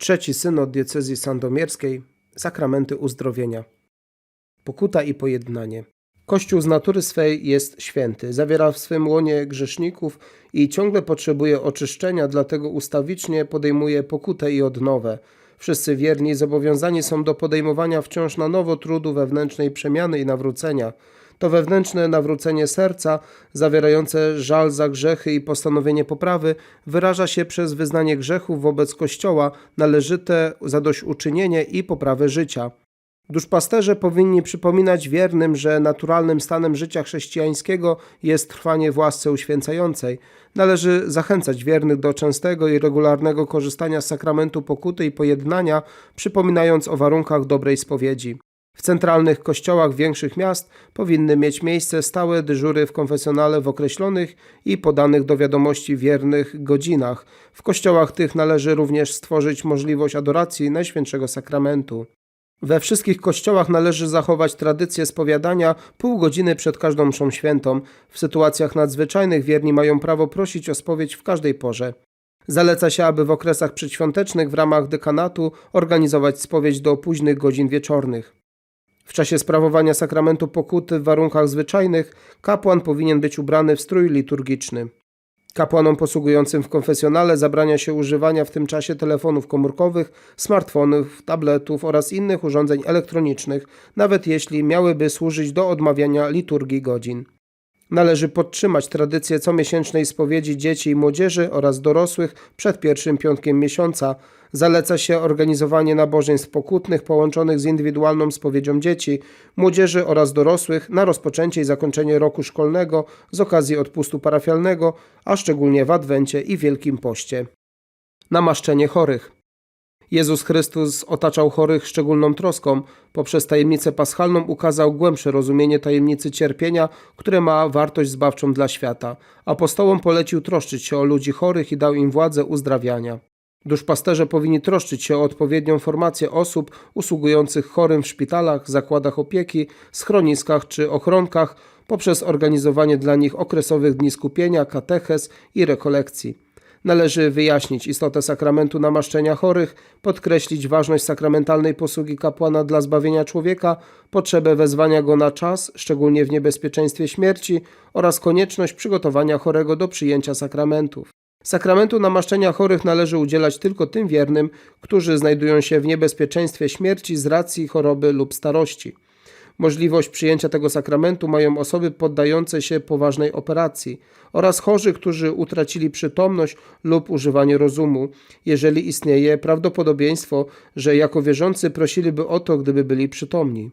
Trzeci synod diecezji sandomierskiej Sakramenty uzdrowienia. Pokuta i pojednanie. Kościół z natury swej jest święty, zawiera w swym łonie grzeszników i ciągle potrzebuje oczyszczenia, dlatego ustawicznie podejmuje pokutę i odnowę. Wszyscy wierni zobowiązani są do podejmowania wciąż na nowo trudu wewnętrznej przemiany i nawrócenia. To wewnętrzne nawrócenie serca, zawierające żal za grzechy i postanowienie poprawy, wyraża się przez wyznanie grzechów wobec Kościoła, należyte zadośćuczynienie i poprawę życia. Duszpasterze powinni przypominać wiernym, że naturalnym stanem życia chrześcijańskiego jest trwanie w łasce uświęcającej. Należy zachęcać wiernych do częstego i regularnego korzystania z sakramentu pokuty i pojednania, przypominając o warunkach dobrej spowiedzi. W centralnych kościołach większych miast powinny mieć miejsce stałe dyżury w konfesjonale w określonych i podanych do wiadomości wiernych godzinach. W kościołach tych należy również stworzyć możliwość adoracji Najświętszego Sakramentu. We wszystkich kościołach należy zachować tradycję spowiadania pół godziny przed każdą mszą świętą. W sytuacjach nadzwyczajnych wierni mają prawo prosić o spowiedź w każdej porze. Zaleca się, aby w okresach przedświątecznych w ramach dekanatu organizować spowiedź do późnych godzin wieczornych. W czasie sprawowania sakramentu pokuty w warunkach zwyczajnych kapłan powinien być ubrany w strój liturgiczny. Kapłanom posługującym w konfesjonale zabrania się używania w tym czasie telefonów komórkowych, smartfonów, tabletów oraz innych urządzeń elektronicznych, nawet jeśli miałyby służyć do odmawiania liturgii godzin. Należy podtrzymać tradycję comiesięcznej spowiedzi dzieci i młodzieży oraz dorosłych przed pierwszym piątkiem miesiąca. Zaleca się organizowanie nabożeństw pokutnych połączonych z indywidualną spowiedzią dzieci, młodzieży oraz dorosłych na rozpoczęcie i zakończenie roku szkolnego z okazji odpustu parafialnego, a szczególnie w Adwencie i Wielkim Poście. Namaszczenie chorych. Jezus Chrystus otaczał chorych szczególną troską. Poprzez tajemnicę paschalną ukazał głębsze rozumienie tajemnicy cierpienia, które ma wartość zbawczą dla świata. Apostołom polecił troszczyć się o ludzi chorych i dał im władzę uzdrawiania. Duszpasterze powinni troszczyć się o odpowiednią formację osób usługujących chorym w szpitalach, zakładach opieki, schroniskach czy ochronkach poprzez organizowanie dla nich okresowych dni skupienia, katechez i rekolekcji. Należy wyjaśnić istotę sakramentu namaszczenia chorych, podkreślić ważność sakramentalnej posługi kapłana dla zbawienia człowieka, potrzebę wezwania go na czas, szczególnie w niebezpieczeństwie śmierci, oraz konieczność przygotowania chorego do przyjęcia sakramentów. Sakramentu namaszczenia chorych należy udzielać tylko tym wiernym, którzy znajdują się w niebezpieczeństwie śmierci z racji choroby lub starości. Możliwość przyjęcia tego sakramentu mają osoby poddające się poważnej operacji oraz chorzy, którzy utracili przytomność lub używanie rozumu, jeżeli istnieje prawdopodobieństwo, że jako wierzący prosiliby o to, gdyby byli przytomni.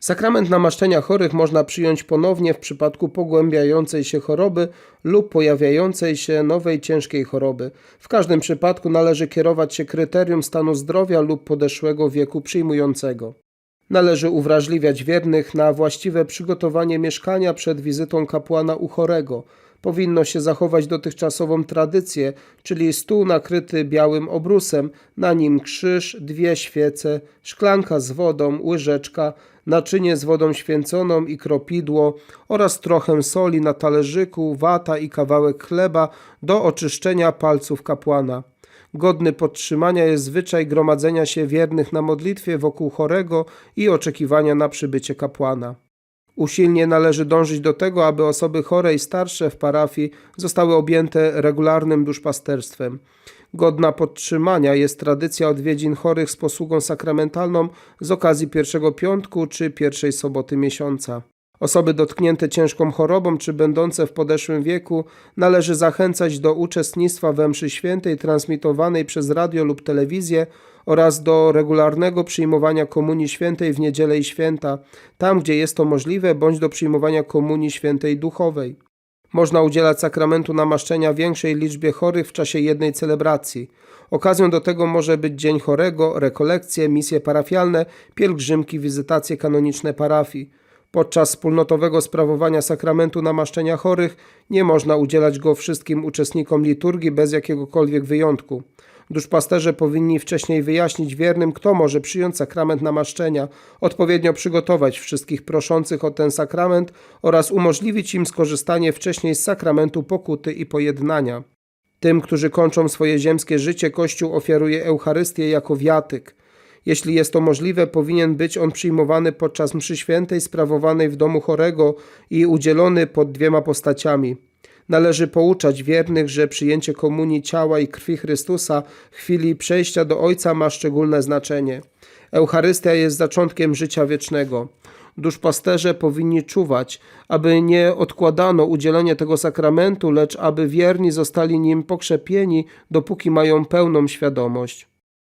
Sakrament namaszczenia chorych można przyjąć ponownie w przypadku pogłębiającej się choroby lub pojawiającej się nowej ciężkiej choroby. W każdym przypadku należy kierować się kryterium stanu zdrowia lub podeszłego wieku przyjmującego. Należy uwrażliwiać wiernych na właściwe przygotowanie mieszkania przed wizytą kapłana u chorego. Powinno się zachować dotychczasową tradycję, czyli stół nakryty białym obrusem, na nim krzyż, dwie świece, szklanka z wodą, łyżeczka, naczynie z wodą święconą i kropidło oraz trochę soli na talerzyku, wata i kawałek chleba do oczyszczenia palców kapłana. Godny podtrzymania jest zwyczaj gromadzenia się wiernych na modlitwie wokół chorego i oczekiwania na przybycie kapłana. Usilnie należy dążyć do tego, aby osoby chore i starsze w parafii zostały objęte regularnym duszpasterstwem. Godna podtrzymania jest tradycja odwiedzin chorych z posługą sakramentalną z okazji pierwszego piątku czy pierwszej soboty miesiąca. Osoby dotknięte ciężką chorobą czy będące w podeszłym wieku należy zachęcać do uczestnictwa we mszy świętej transmitowanej przez radio lub telewizję oraz do regularnego przyjmowania komunii świętej w niedzielę i święta, tam gdzie jest to możliwe, bądź do przyjmowania komunii świętej duchowej. Można udzielać sakramentu namaszczenia większej liczbie chorych w czasie jednej celebracji. Okazją do tego może być Dzień Chorego, rekolekcje, misje parafialne, pielgrzymki, wizytacje kanoniczne parafii. Podczas wspólnotowego sprawowania sakramentu namaszczenia chorych nie można udzielać go wszystkim uczestnikom liturgii bez jakiegokolwiek wyjątku. Duszpasterze powinni wcześniej wyjaśnić wiernym, kto może przyjąć sakrament namaszczenia, odpowiednio przygotować wszystkich proszących o ten sakrament oraz umożliwić im skorzystanie wcześniej z sakramentu pokuty i pojednania. Tym, którzy kończą swoje ziemskie życie, Kościół ofiaruje Eucharystię jako wiatyk. Jeśli jest to możliwe, powinien być on przyjmowany podczas mszy świętej sprawowanej w domu chorego i udzielony pod dwiema postaciami. Należy pouczać wiernych, że przyjęcie komunii ciała i krwi Chrystusa w chwili przejścia do Ojca ma szczególne znaczenie. Eucharystia jest zaczątkiem życia wiecznego. Duszpasterze powinni czuwać, aby nie odkładano udzielenia tego sakramentu, lecz aby wierni zostali nim pokrzepieni, dopóki mają pełną świadomość.